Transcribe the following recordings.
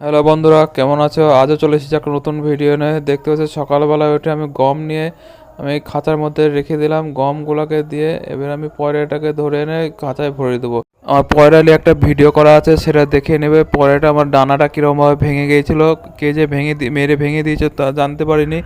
Hello বন্ধুরা, কেমন আছো? আজও চলে এসেছি একটা নতুন ভিডিও নিয়ে। দেখতে পাচ্ছি সকালবেলা উঠে আমি গম নিয়ে আমি খাঁচার মধ্যে রেখে দিলাম। গমগুলোকে দিয়ে এবার আমি পয়রাটাকে ধরে এনে খাঁচায় ভরে দেবো। আমার পয়রালি একটা ভিডিও করা আছে, সেটা দেখে নেবে। পয়রাটা আমার ডানাটা কীরকমভাবে ভেঙে গিয়েছিল, কে যে ভেঙে মেরে ভেঙে দিয়েছে তা জানতে পারিনি।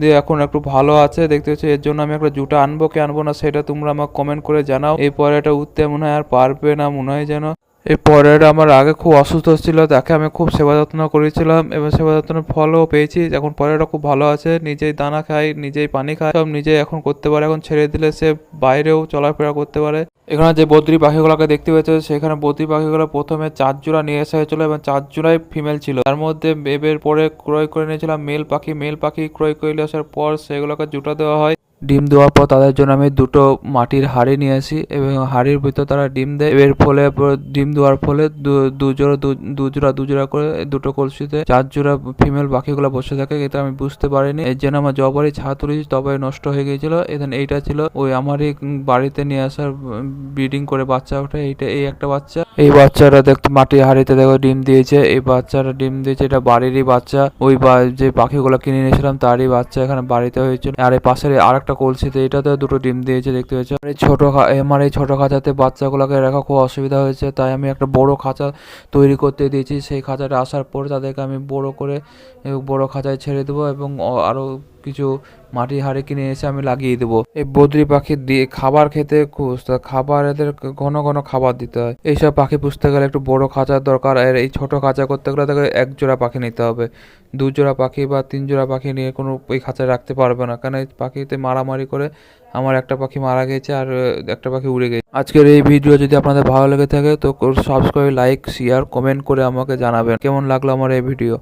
দিয়ে এখন একটু ভালো আছে, দেখতে পাচ্ছি। এর জন্য আমি একটা জুটা আনব, কি আনব না সেটা তোমরা আমাকে কমেন্ট করে জানাও। এই পয়রাটা উঠতে মনে হয় আর পারবে না, মনে হয় যেন। এই পরেরটা আমার আগে খুব অসুস্থ ছিল, তাকে আমি খুব সেবা যত্ন করেছিলাম এবং সেবা যত্নের ফলও পেয়েছি। এখন পরেরটা খুব ভালো আছে, নিজেই দানা খায় নিজেই পানি খায় সব নিজেই এখন করতে পারে। এখন ছেড়ে দিলে সে বাইরেও চলাফেরা করতে পারে। এখানে যে বদ্রি পাখিগুলোকে দেখতে পেয়েছে, সেখানে বদ্রি পাখিগুলো প্রথমে চার জোড়া নিয়ে আসা হয়েছিল এবং চার জোড়াই ফিমেল ছিল। তার মধ্যে বেবের পরে ক্রয় করে নিয়েছিলাম মেল পাখি। মেল পাখি ক্রয় করে আসার পর সেগুলোকে জুটা দেওয়া হয়। ডিম দেওয়ার পর তাদের জন্য আমি দুটো মাটির হাঁড়ি নিয়ে আসি এবং হাঁড়ির ভিতর তারা ডিম দেয়। এর ফলে ডিম দেওয়ার ফলে দুজোড়া দুজোড়া, দু- দু জোড়া দু জোড়া করে দুটো কলসিতে চার জোড়া ফিমেল পাখিগুলো বসে থাকে এটা আমি বুঝতে পারিনি। এর জন্য আমার যবারই ছা তুলেছি তবে নষ্ট হয়ে গিয়েছিল। এখানে এইটা ছিল ওই আমারই বাড়িতে নিয়ে আসার ব্রিডিং করে বাচ্চা ওঠে। এইটা, এই একটা বাচ্চা। এই বাচ্চাটা দেখতে মাটির হাড়িতে দেখো ডিম দিয়েছে। এই বাচ্চাটা ডিম দিয়েছে, এটা বাড়িরই বাচ্চা। ওই যে পাখিগুলো কিনে নিয়েছিলাম তারই বাচ্চা এখানে বাড়িতে হয়েছিল। আর এই পাশের আরেকটা কলসিতে এটাতে দুটো ডিম দিয়েছে, দেখতে পাচ্ছি আমার এই ছোটো আমার এই ছোটো খাঁচাতে বাচ্চাগুলোকে রাখা খুব অসুবিধা হয়েছে, তাই আমি একটা বড় খাঁচা তৈরি করতে দিয়েছি। সেই খাঁচাটা আসার পরে তাদেরকে আমি বড় করে, বড় খাঁচায় ছেড়ে দেবো এবং অ- আরও কিছু মাটির হাড়ি কিনে এসে আমি লাগিয়ে দেবো। এই বদ্রি পাখি দিয়ে খাবার খেতে খুব তা খাবার এদের ঘন ঘন খাবার দিতে হয়। এইসব পাখি পুষতে গেলে একটু বড় খাঁচার দরকার, আর এই ছোট খাঁচা করতে গেলে তাকে এক জোড়া পাখি নিতে হবে। দু জোড়া পাখি বা তিন জোড়া পাখি নিয়ে কোনো ওই খাঁচায় রাখতে পারবে না কারণ এই পাখিতে মারামারি করে আমার একটা পাখি মারা গেছে আর একটা পাখি উড়ে গেছে। আজকের এই ভিডিও যদি আপনাদের ভালো লেগে থাকে, তো সাবস্ক্রাইব লাইক শেয়ার কমেন্ট করে আমাকে জানাবেন। কেমন লাগল আমার এই ভিডিও?